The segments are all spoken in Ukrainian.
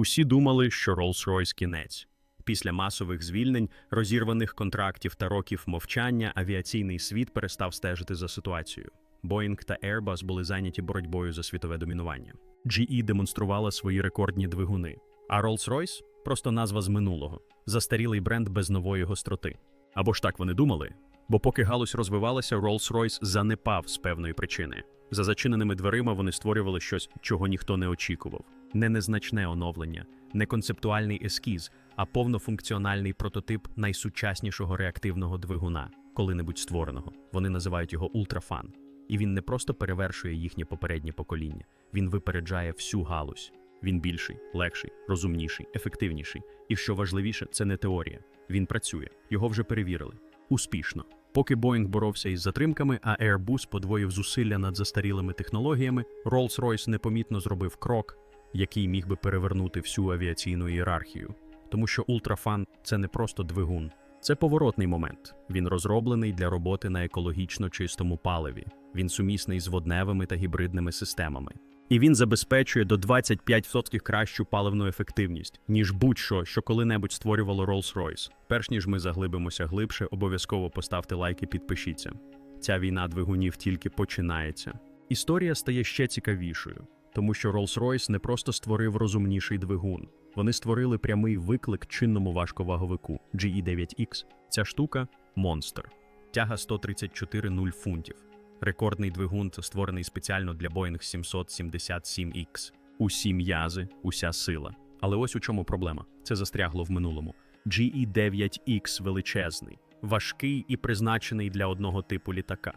Усі думали, що Rolls-Royce – кінець. Після масових звільнень, розірваних контрактів та років мовчання, авіаційний світ перестав стежити за ситуацією. Boeing та Airbus були зайняті боротьбою за світове домінування. GE демонструвала свої рекордні двигуни, а Rolls-Royce – просто назва з минулого, застарілий бренд без нової гостроти. Або ж так вони думали, бо поки галузь розвивалася, Rolls-Royce занепав з певної причини. За зачиненими дверима вони створювали щось, чого ніхто не очікував. Не незначне оновлення, не концептуальний ескіз, а повнофункціональний прототип найсучаснішого реактивного двигуна, коли-небудь створеного. Вони називають його ультрафан. І він не просто перевершує їхнє попереднє покоління, він випереджає всю галузь. Він більший, легший, розумніший, ефективніший. І що важливіше, це не теорія. Він працює, його вже перевірили. Успішно. Поки Боїнг боровся із затримками, а Airbus подвоїв зусилля над застарілими технологіями, Rolls-Royce непомітно зробив крок, який міг би перевернути всю авіаційну ієрархію. Тому що ультрафан це не просто двигун, це поворотний момент. Він розроблений для роботи на екологічно чистому паливі. Він сумісний з водневими та гібридними системами. І він забезпечує до 25% кращу паливну ефективність, ніж будь-що, що коли-небудь створювало Rolls-Royce. Перш ніж ми заглибимося глибше, обов'язково поставте лайк і підпишіться. Ця війна двигунів тільки починається. Історія стає ще цікавішою, тому що Rolls-Royce не просто створив розумніший двигун. Вони створили прямий виклик чинному важковаговику GE9X. Ця штука монстр. Тяга 134,0 фунтів. Рекордний двигун створений спеціально для Boeing 777X. Усі м'язи, уся сила. Але ось у чому проблема: це застрягло в минулому. GE9X величезний, важкий і призначений для одного типу літака.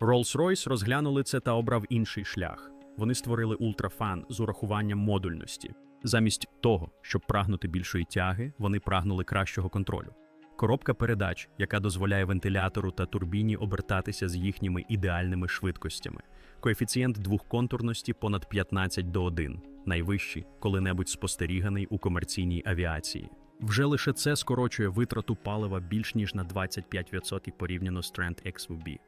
Rolls-Royce розглянули це та обрав інший шлях. Вони створили ультрафан з урахуванням модульності. Замість того, щоб прагнути більшої тяги, вони прагнули кращого контролю. Коробка передач, яка дозволяє вентилятору та турбіні обертатися з їхніми ідеальними швидкостями. Коефіцієнт двохконтурності понад 15 до 1, найвищий, коли-небудь спостеріганий у комерційній авіації. Вже лише це скорочує витрату палива більш ніж на 25% порівняно з Trend XVB.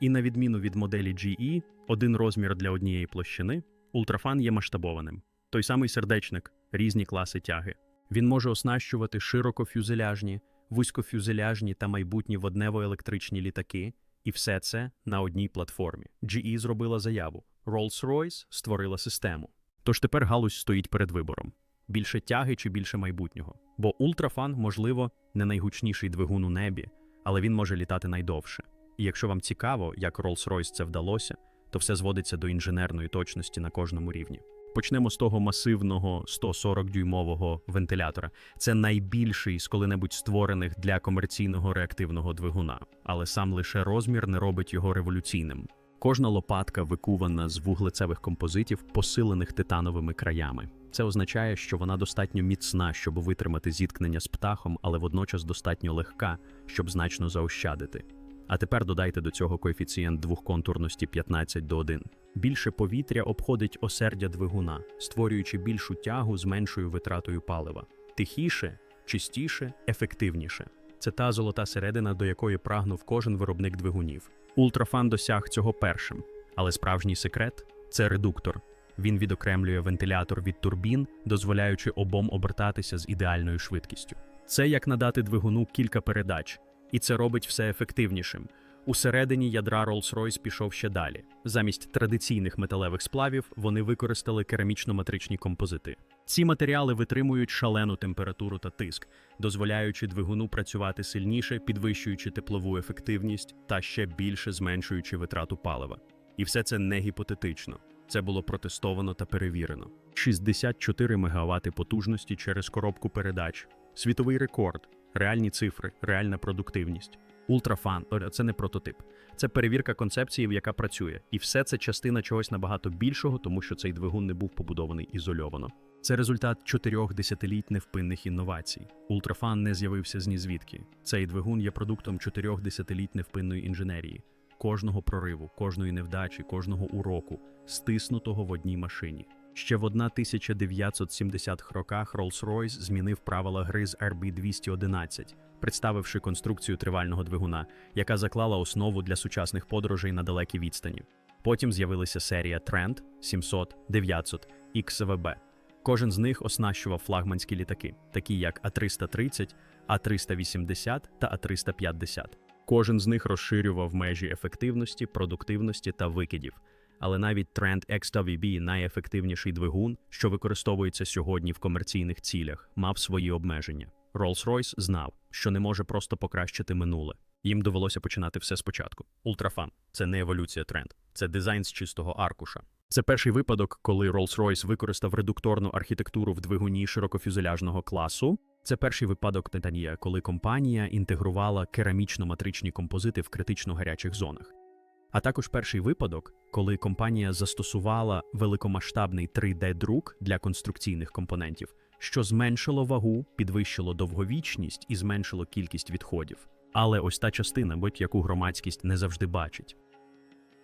І на відміну від моделі GE, один розмір для однієї площини, ультрафан є масштабованим. Той самий сердечник, різні класи тяги. Він може оснащувати широкофюзеляжні, вузькофюзеляжні та майбутні воднево-електричні літаки, і все це на одній платформі. GE зробила заяву, Rolls-Royce створила систему. Тож тепер галузь стоїть перед вибором: більше тяги чи більше майбутнього. Бо ультрафан, можливо, не найгучніший двигун у небі, але він може літати найдовше. І якщо вам цікаво, як Rolls-Royce це вдалося, то все зводиться до інженерної точності на кожному рівні. Почнемо з того масивного 140-дюймового вентилятора. Це найбільший з коли-небудь створених для комерційного реактивного двигуна, але сам лише розмір не робить його революційним. Кожна лопатка викувана з вуглецевих композитів, посилених титановими краями. Це означає, що вона достатньо міцна, щоб витримати зіткнення з птахом, але водночас достатньо легка, щоб значно заощадити. А тепер додайте до цього коефіцієнт двохконтурності 15 до 1. Більше повітря обходить осердя двигуна, створюючи більшу тягу з меншою витратою палива. Тихіше, чистіше, ефективніше. Це та золота середина, до якої прагнув кожен виробник двигунів. Ультрафан досяг цього першим, але справжній секрет це редуктор. Він відокремлює вентилятор від турбін, дозволяючи обом обертатися з ідеальною швидкістю. Це як надати двигуну кілька передач, і це робить все ефективнішим. Усередині ядра Rolls-Royce пішов ще далі. Замість традиційних металевих сплавів вони використали керамічно-матричні композити. Ці матеріали витримують шалену температуру та тиск, дозволяючи двигуну працювати сильніше, підвищуючи теплову ефективність та ще більше зменшуючи витрату палива. І все це не гіпотетично. Це було протестовано та перевірено. 64 МВт потужності через коробку передач, світовий рекорд, реальні цифри, реальна продуктивність. Ультрафан це не прототип, це перевірка концепції, яка працює, і все це частина чогось набагато більшого, тому що цей двигун не був побудований ізольовано. Це результат чотирьох десятиліть невпинних інновацій. Ультрафан не з'явився з нізвідки. Цей двигун є продуктом чотирьох десятиліть невпинної інженерії, кожного прориву, кожної невдачі, кожного уроку, стиснутого в одній машині. Ще в 1970-х роках Rolls-Royce змінив правила гри з RB211, представивши конструкцію тривального двигуна, яка заклала основу для сучасних подорожей на далекі відстані. Потім з'явилася серія Trent 700 900 XVB, Кожен з них оснащував флагманські літаки, такі як А330, А380 та А350. Кожен з них розширював межі ефективності, продуктивності та викидів. Але навіть тренд XWB, найефективніший двигун, що використовується сьогодні в комерційних цілях, мав свої обмеження. Rolls-Royce знав, що не може просто покращити минуле. Їм довелося починати все спочатку. Ультрафан це не еволюція тренд, це дизайн з чистого аркуша. Це перший випадок, коли Rolls-Royce використав редукторну архітектуру в двигуні широкофюзеляжного класу. Це перший випадок Титанія, коли компанія інтегрувала керамічно-матричні композити в критично гарячих зонах. А також перший випадок, коли компанія застосувала великомасштабний 3D-друк для конструкційних компонентів, що зменшило вагу, підвищило довговічність і зменшило кількість відходів. Але ось та частина, будь-яку громадськість не завжди бачить.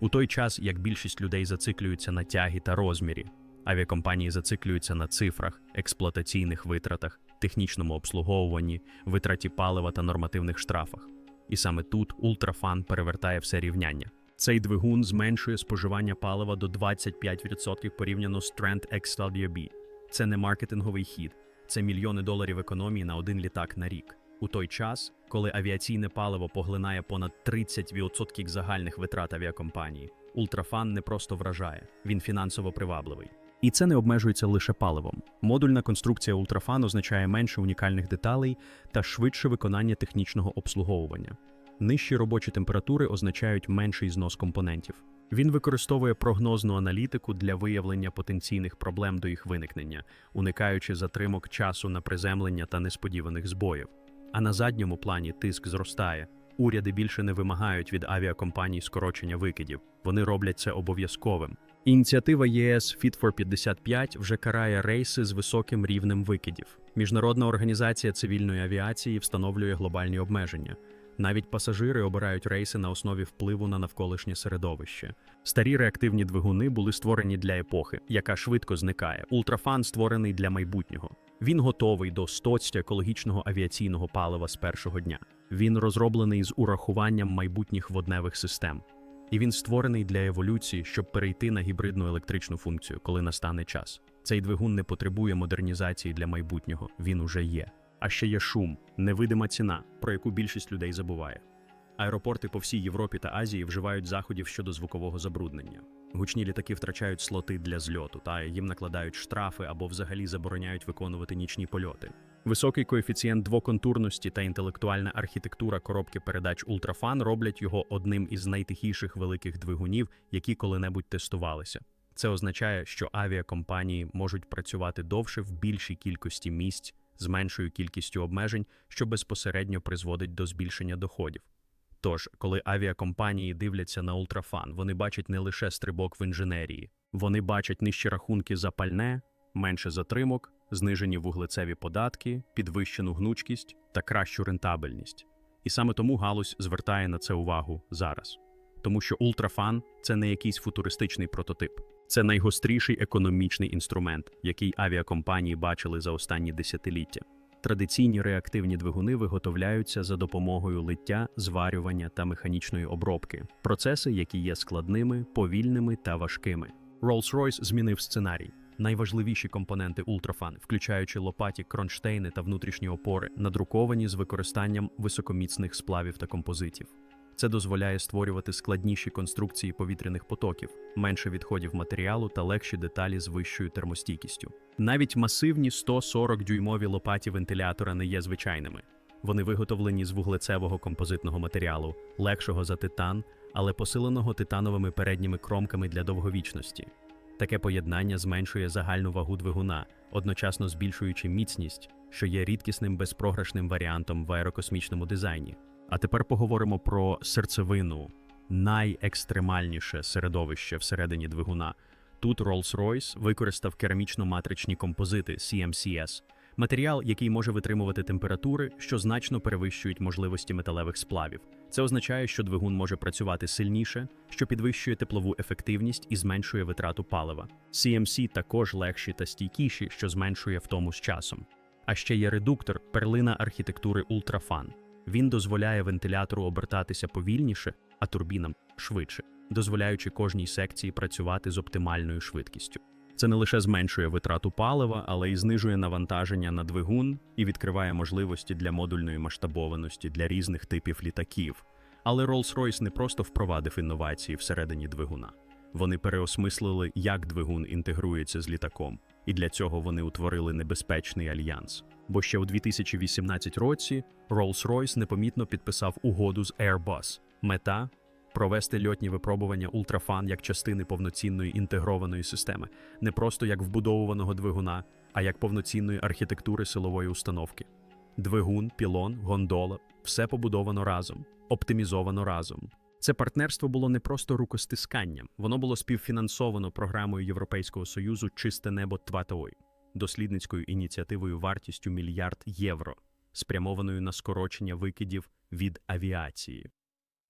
У той час, як більшість людей зациклюються на тягі та розмірі, авіакомпанії зациклюються на цифрах, експлуатаційних витратах, технічному обслуговуванні, витраті палива та нормативних штрафах. І саме тут ультрафан перевертає все рівняння. Цей двигун зменшує споживання палива до 25% порівняно з Trend XWB. Це не маркетинговий хід, це мільйони доларів економії на один літак на рік. У той час, коли авіаційне паливо поглинає понад 30% загальних витрат авіакомпанії, ультрафан не просто вражає, він фінансово привабливий. І це не обмежується лише паливом. Модульна конструкція ультрафан означає менше унікальних деталей та швидше виконання технічного обслуговування. Нижчі робочі температури означають менший знос компонентів. Він використовує прогнозну аналітику для виявлення потенційних проблем до їх виникнення, уникаючи затримок часу на приземлення та несподіваних збоїв. А на задньому плані тиск зростає. Уряди більше не вимагають від авіакомпаній скорочення викидів. Вони роблять це обов'язковим. Ініціатива ЄС Fit for 55 вже карає рейси з високим рівнем викидів. Міжнародна організація цивільної авіації встановлює глобальні обмеження. Навіть пасажири обирають рейси на основі впливу на навколишнє середовище. Старі реактивні двигуни були створені для епохи, яка швидко зникає. Ультрафан створений для майбутнього. Він готовий до стоцтя екологічного авіаційного палива з першого дня. Він розроблений з урахуванням майбутніх водневих систем. І він створений для еволюції, щоб перейти на гібридну електричну функцію, коли настане час. Цей двигун не потребує модернізації для майбутнього, він уже є. А ще є шум, невидима ціна, про яку більшість людей забуває. Аеропорти по всій Європі та Азії вживають заходів щодо звукового забруднення. Гучні літаки втрачають слоти для зльоту, та їм накладають штрафи або взагалі забороняють виконувати нічні польоти. Високий коефіцієнт двоконтурності та інтелектуальна архітектура коробки передач Ультрафан роблять його одним із найтихіших великих двигунів, які коли-небудь тестувалися. Це означає, що авіакомпанії можуть працювати довше в більшій кількості місць з меншою кількістю обмежень, що безпосередньо призводить до збільшення доходів. Тож, коли авіакомпанії дивляться на ультрафан, вони бачать не лише стрибок в інженерії, вони бачать нижчі рахунки за пальне, менше затримок, знижені вуглецеві податки, підвищену гнучкість та кращу рентабельність. І саме тому галузь звертає на це увагу зараз. Тому що ультрафан це не якийсь футуристичний прототип, це найгостріший економічний інструмент, який авіакомпанії бачили за останні десятиліття. Традиційні реактивні двигуни виготовляються за допомогою лиття, зварювання та механічної обробки, процеси, які є складними, повільними та важкими. Rolls-Royce змінив сценарій. Найважливіші компоненти ультрафан, включаючи лопаті, кронштейни та внутрішні опори, надруковані з використанням високоміцних сплавів та композитів. Це дозволяє створювати складніші конструкції повітряних потоків, менше відходів матеріалу та легші деталі з вищою термостійкістю. Навіть масивні 140-дюймові лопаті вентилятора не є звичайними. Вони виготовлені з вуглецевого композитного матеріалу, легшого за титан, але посиленого титановими передніми кромками для довговічності. Таке поєднання зменшує загальну вагу двигуна, одночасно збільшуючи міцність, що є рідкісним безпрограшним варіантом в аерокосмічному дизайні. А тепер поговоримо про серцевину, найекстремальніше середовище всередині двигуна. Тут Rolls-Royce використав керамічно-матричні композити CMCS, матеріал, який може витримувати температури, що значно перевищують можливості металевих сплавів. Це означає, що двигун може працювати сильніше, що підвищує теплову ефективність і зменшує витрату палива. CMC також легші та стійкіші, що зменшує втому з часом. А ще є редуктор, перлина архітектури Ультрафан. Він дозволяє вентилятору обертатися повільніше, а турбінам швидше, дозволяючи кожній секції працювати з оптимальною швидкістю. Це не лише зменшує витрату палива, але й знижує навантаження на двигун і відкриває можливості для модульної масштабованості для різних типів літаків. Але Rolls-Royce не просто впровадив інновації всередині двигуна. Вони переосмислили, як двигун інтегрується з літаком, і для цього вони утворили небезпечний альянс. Бо ще у 2018 році Rolls-Royce непомітно підписав угоду з Airbus. Мета провести льотні випробування ультрафан як частини повноцінної інтегрованої системи, не просто як вбудовуваного двигуна, а як повноцінної архітектури силової установки. Двигун, пілон, гондола все побудовано разом, оптимізовано разом. Це партнерство було не просто рукостисканням, воно було співфінансовано програмою Європейського союзу Чисте небо Тватой, дослідницькою ініціативою вартістю мільярд євро, спрямованою на скорочення викидів від авіації.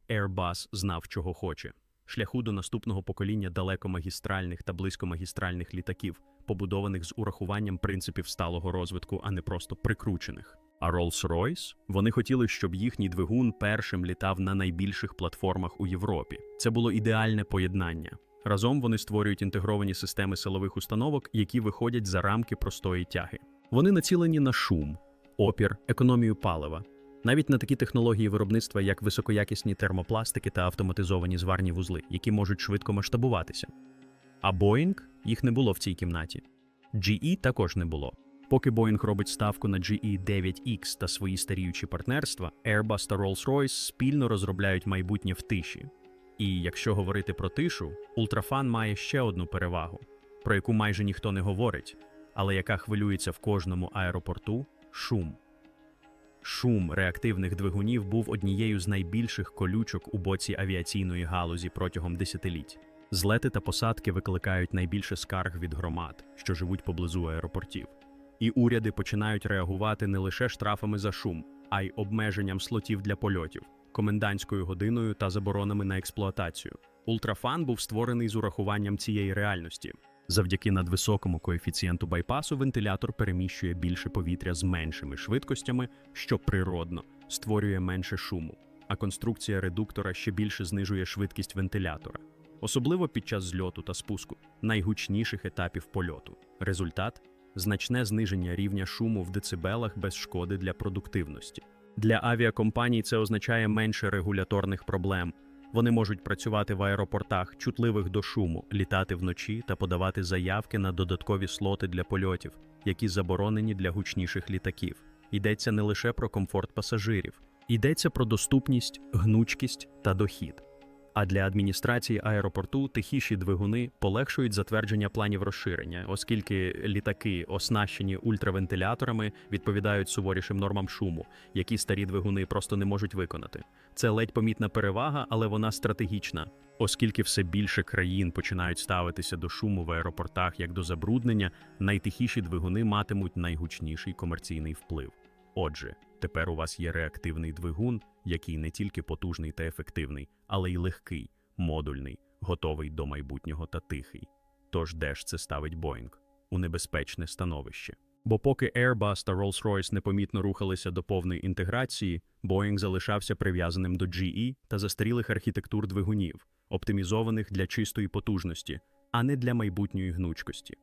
Airbus знав, чого хоче. Шляху до наступного покоління далекомагістральних та близькомагістральних літаків, побудованих з урахуванням принципів сталого розвитку, а не просто прикручених. А Rolls-Royce? Вони хотіли, щоб їхній двигун першим літав на найбільших платформах у Європі. Це було ідеальне поєднання. Разом вони створюють інтегровані системи силових установок, які виходять за рамки простої тяги. Вони націлені на шум, опір, економію палива, навіть на такі технології виробництва, як високоякісні термопластики та автоматизовані зварні вузли, які можуть швидко масштабуватися. А Boeing їх не було в цій кімнаті. GE також не було. Поки Boeing робить ставку на GE9X та свої старіючі партнерства, Airbus та Rolls-Royce спільно розробляють майбутнє в тиші. І якщо говорити про тишу, Ультрафан має ще одну перевагу, про яку майже ніхто не говорить, але яка хвилюється в кожному аеропорту шум. Шум реактивних двигунів був однією з найбільших колючок у боці авіаційної галузі протягом десятиліть. Злети та посадки викликають найбільше скарг від громад, що живуть поблизу аеропортів. І уряди починають реагувати не лише штрафами за шум, а й обмеженням слотів для польотів, комендантською годиною та заборонами на експлуатацію. Ультрафан був створений з урахуванням цієї реальності. Завдяки надвисокому коефіцієнту байпасу вентилятор переміщує більше повітря з меншими швидкостями, що природно створює менше шуму, а конструкція редуктора ще більше знижує швидкість вентилятора, особливо під час зльоту та спуску, найгучніших етапів польоту. Результат значне зниження рівня шуму в децибелах без шкоди для продуктивності. Для авіакомпаній це означає менше регуляторних проблем. Вони можуть працювати в аеропортах, чутливих до шуму, літати вночі та подавати заявки на додаткові слоти для польотів, які заборонені для гучніших літаків. Йдеться не лише про комфорт пасажирів, йдеться про доступність, гнучкість та дохід. А для адміністрації аеропорту тихіші двигуни полегшують затвердження планів розширення, оскільки літаки, оснащені ультравентиляторами, відповідають суворішим нормам шуму, які старі двигуни просто не можуть виконати. Це ледь помітна перевага, але вона стратегічна, оскільки все більше країн починають ставитися до шуму в аеропортах як до забруднення, найтихіші двигуни матимуть найгучніший комерційний вплив. Отже, тепер у вас є реактивний двигун, який не тільки потужний та ефективний, але й легкий, модульний, готовий до майбутнього та тихий. Тож де ж це ставить Boeing? у небезпечне становище. Бо поки Airbus та Rolls-Royce непомітно рухалися до повної інтеграції, Boeing залишався прив'язаним до GE та застарілих архітектур двигунів, оптимізованих для чистої потужності, а не для майбутньої гнучкості.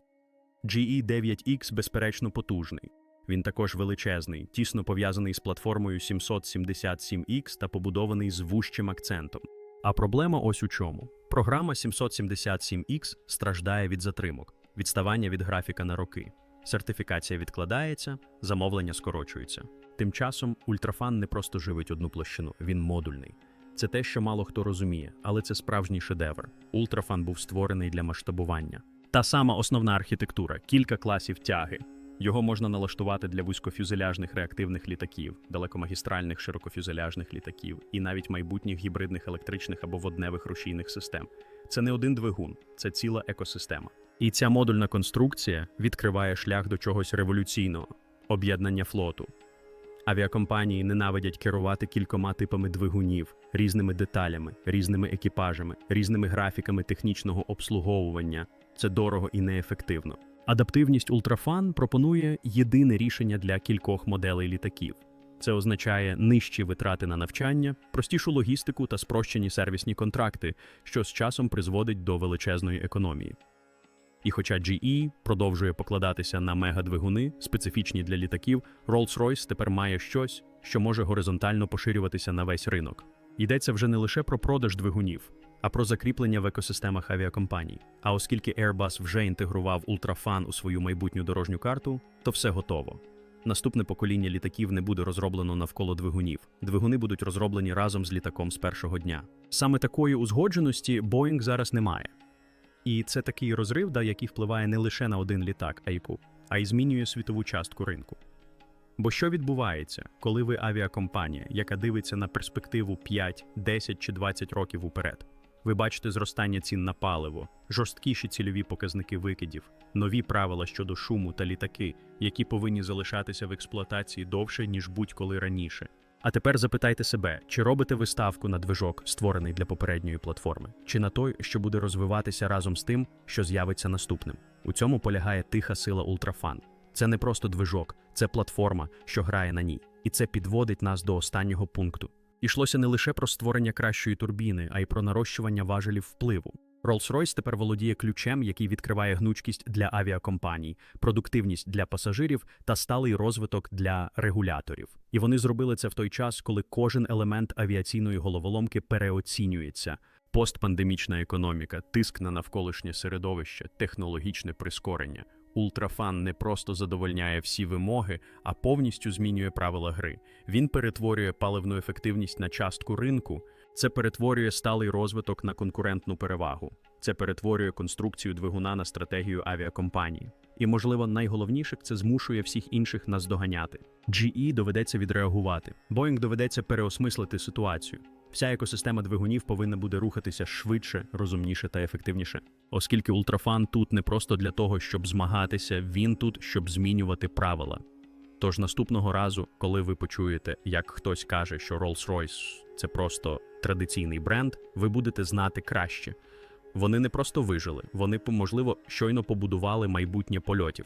GE9X безперечно потужний. Він також величезний, тісно пов'язаний з платформою 777X та побудований з вущим акцентом. А проблема ось у чому: програма 777X страждає від затримок, відставання від графіка на роки. Сертифікація відкладається, замовлення скорочується. Тим часом ультрафан не просто живить одну площину, він модульний. Це те, що мало хто розуміє, але це справжній шедевр. Ультрафан був створений для масштабування. Та сама основна архітектура, кілька класів тяги. Його можна налаштувати для вузькофюзеляжних реактивних літаків, далекомагістральних широкофюзеляжних літаків і навіть майбутніх гібридних електричних або водневих рушійних систем. Це не один двигун, це ціла екосистема. І ця модульна конструкція відкриває шлях до чогось революційного об'єднання флоту. Авіакомпанії ненавидять керувати кількома типами двигунів, різними деталями, різними екіпажами, різними графіками технічного обслуговування. Це дорого і неефективно. Адаптивність Ультрафан пропонує єдине рішення для кількох моделей літаків. Це означає нижчі витрати на навчання, простішу логістику та спрощені сервісні контракти, що з часом призводить до величезної економії. І хоча GE продовжує покладатися на мегадвигуни, специфічні для літаків, Rolls-Royce тепер має щось, що може горизонтально поширюватися на весь ринок. Йдеться вже не лише про продаж двигунів, а про закріплення в екосистемах авіакомпаній. А оскільки Airbus вже інтегрував ультрафан у свою майбутню дорожню карту, то все готово. Наступне покоління літаків не буде розроблено навколо двигунів. Двигуни будуть розроблені разом з літаком з першого дня. Саме такої узгодженості Boeing зараз не має. І це такий розрив, да, який впливає не лише на один літак, айпу, а й змінює світову частку ринку. Бо що відбувається, коли ви авіакомпанія, яка дивиться на перспективу 5, 10 чи 20 років уперед? Ви бачите зростання цін на паливо, жорсткіші цільові показники викидів, нові правила щодо шуму та літаки, які повинні залишатися в експлуатації довше, ніж будь-коли раніше. А тепер запитайте себе, чи робите ви ставку на движок, створений для попередньої платформи, чи на той, що буде розвиватися разом з тим, що з'явиться наступним. У цьому полягає тиха сила ультрафан. Це не просто движок, це платформа, що грає на ній, і це підводить нас до останнього пункту. Ішлося не лише про створення кращої турбіни, а й про нарощування важелів впливу. Rolls-Royce тепер володіє ключем, який відкриває гнучкість для авіакомпаній, продуктивність для пасажирів та сталий розвиток для регуляторів. І вони зробили це в той час, коли кожен елемент авіаційної головоломки переоцінюється. Постпандемічна економіка, тиск на навколишнє середовище, технологічне прискорення. Ультрафан не просто задовольняє всі вимоги, а повністю змінює правила гри. Він перетворює паливну ефективність на частку ринку. Це перетворює сталий розвиток на конкурентну перевагу. Це перетворює конструкцію двигуна на стратегію авіакомпанії. І, можливо, найголовніше це змушує всіх інших наздоганяти. GE доведеться відреагувати. Boeing доведеться переосмислити ситуацію. Вся екосистема двигунів повинна буде рухатися швидше, розумніше та ефективніше. Оскільки ультрафан тут не просто для того, щоб змагатися, він тут, щоб змінювати правила. Тож наступного разу, коли ви почуєте, як хтось каже, що Rolls-Royce – це просто традиційний бренд, ви будете знати краще. Вони не просто вижили, вони, можливо, щойно побудували майбутнє польотів.